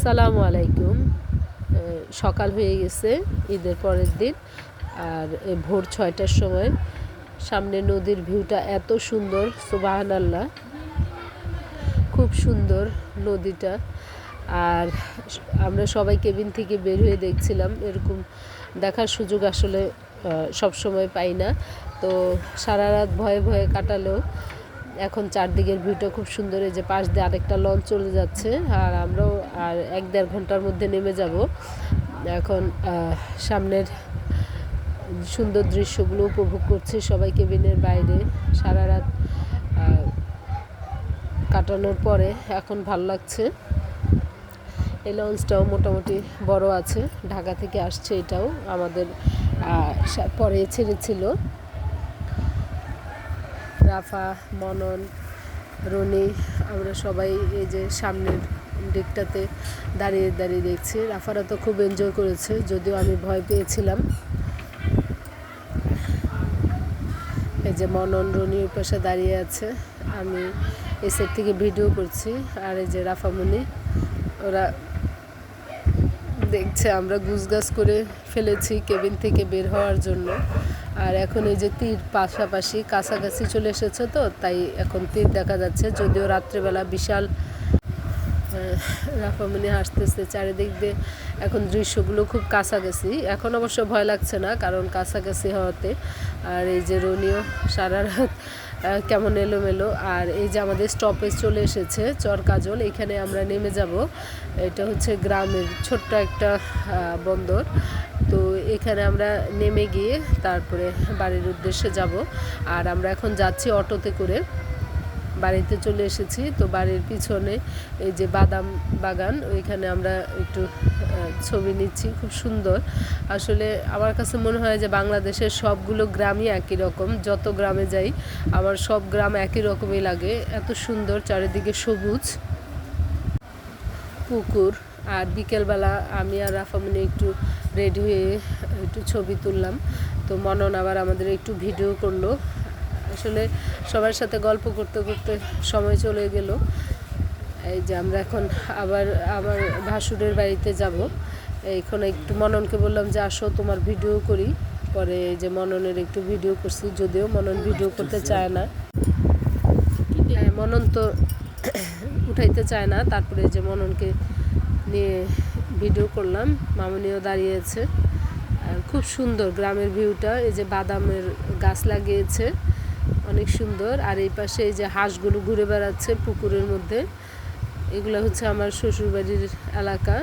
আসসালামু আলাইকুম। সকাল হয়ে গেছে, ঈদের পরের দিন। আর ভোর ছয়টার সময় সামনে নদীর ভিউটা এত সুন্দর সুবাহান আল্লাহ খুব সুন্দর নদীটা। আর আমরা সবাই কেবিন থেকে বের হয়ে দেখছিলাম, এরকম দেখার সুযোগ আসলে সব সময় পাই না। তো সারা রাত ভয়ে ভয়ে কাটালেও এখন চারদিকের ভিউটা খুব সুন্দর, এই যে পাশ দিয়ে আরেকটা লঞ্চ চলে যাচ্ছে, আর আমরাও আর এক দেড় ঘণ্টার মধ্যে নেমে যাব। এখন সামনের সুন্দর দৃশ্যগুলো উপভোগ করছে সবাই কেবিনের বাইরে, সারা রাত কাটানোর পরে এখন ভালো লাগছে। এই লঞ্চটাও মোটামুটি বড় আছে, ঢাকা থেকে আসছে এটাও, আমাদের পরে ছেড়েছিল। রাফা, মনন, রনি, আমরা সবাই এই যে সামনের দিকটাতে দাঁড়িয়ে দাঁড়িয়ে দেখছি। রাফারা তো খুব এনজয় করেছে, যদিও আমি ভয় পেয়েছিলাম। এই যে মনন, রনি পাশে দাঁড়িয়ে আছে, আমি এসের থেকে ভিডিও করছি, আর এই যে রাফামণি ওরা দেখছে আমরা গুছগাছ করে ফেলেছি কেবিন থেকে বের হওয়ার জন্য। আর এখন এই যে তীর পাশাপাশি কাছাকাছি চলে এসেছে তো তাই এখন তীর দেখা যাচ্ছে। যদিও রাত্রেবেলা বিশাল আহ, রাফামণি হাসতেছে চারিদিক দিয়ে এখন দৃশ্যগুলো খুব কাছাকাছি। এখন অবশ্য ভয় লাগছে না কারণ কাছাকাছি হওয়াতে। আর এই যে রনিও সারা রাত কেমন এলোমেলো। আর এই যে আমাদের স্টপেজ চলে এসেছে চর কাজল এখানে আমরা নেমে যাব। এটা হচ্ছে গ্রামের ছোট্ট একটা বন্দর। তো এখানে আমরা নেমে গিয়ে তারপরে বাড়ির উদ্দেশ্যে যাব। আর আমরা এখন যাচ্ছি অটোতে করে। বাড়িতে চলে এসেছি। তো বাড়ির পিছনে এই যে বাদাম বাগান, ওইখানে আমরা একটু ছবি নিচ্ছি, খুব সুন্দর। আসলে আমার কাছে মনে হয় যে বাংলাদেশের সবগুলো গ্রামই একই রকম। যত গ্রামে যাই, আমার সব গ্রাম একই রকমই লাগে। এত সুন্দর, চারিদিকে সবুজ। পুকুর আর বিকেলবেলা আমি আর রাফামনি একটু রেডি হয়ে একটু ছবি তুললাম। তো মনন আবার আমাদের একটু ভিডিও করল। আসলে সবার সাথে গল্প করতে করতে সময় চলে গেল। এই যে আমরা এখন আবার আবার ভাসুরের বাড়িতে যাব। এইখানে একটু মননকে বললাম যে আসো তোমার ভিডিও করি। পরে যে মননের একটু ভিডিও করছি যদিও মনন ভিডিও করতে চায় না। হ্যাঁ, মনন তো উঠাইতে চায় না। তারপরে যে মননকে নিয়ে ভিডিও করলাম। মামনিও দাঁড়িয়েছে আর খুব সুন্দর গ্রামের ভিউটা এই যে বাদামের গাছ লাগিয়েছে। অনেক সুন্দর। আর এই পাশে এই যে হাঁসগুলো ঘুরে বেড়াচ্ছে পুকুরের মধ্যে। এগুলো হচ্ছে আমার শ্বশুরবাড়ির এলাকা।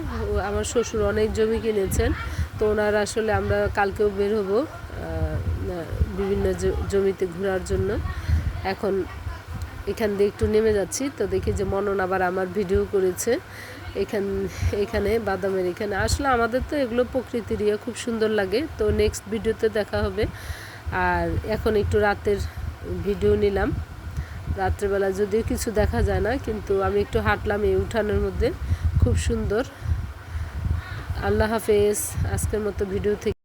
আমার শ্বশুর অনেক জমি কিনেছেন, তো ওনার আসলে আমরা কালকেও বের হব বিভিন্ন জমিতে ঘোরার জন্য। এখন এখান দিয়ে একটু নেমে যাচ্ছি, তো দেখি যে মনন আবার আমার ভিডিও করেছে। এখান, এখানে, বাদামের এখানে। আসলে আমাদের তো এগুলো প্রকৃতির ইয়ে খুব সুন্দর লাগে। তো নেক্সট ভিডিওতে দেখা হবে। আর এখন একটু রাতের ভিডিও নিলাম। রাত্রেবেলা যদিও কিছু দেখা যায় না, কিন্তু আমি একটু হাঁটলাম এই উঠানের মধ্যে। খুব সুন্দর। আল্লাহ হাফেজ। আজকের মতো ভিডিও থেকে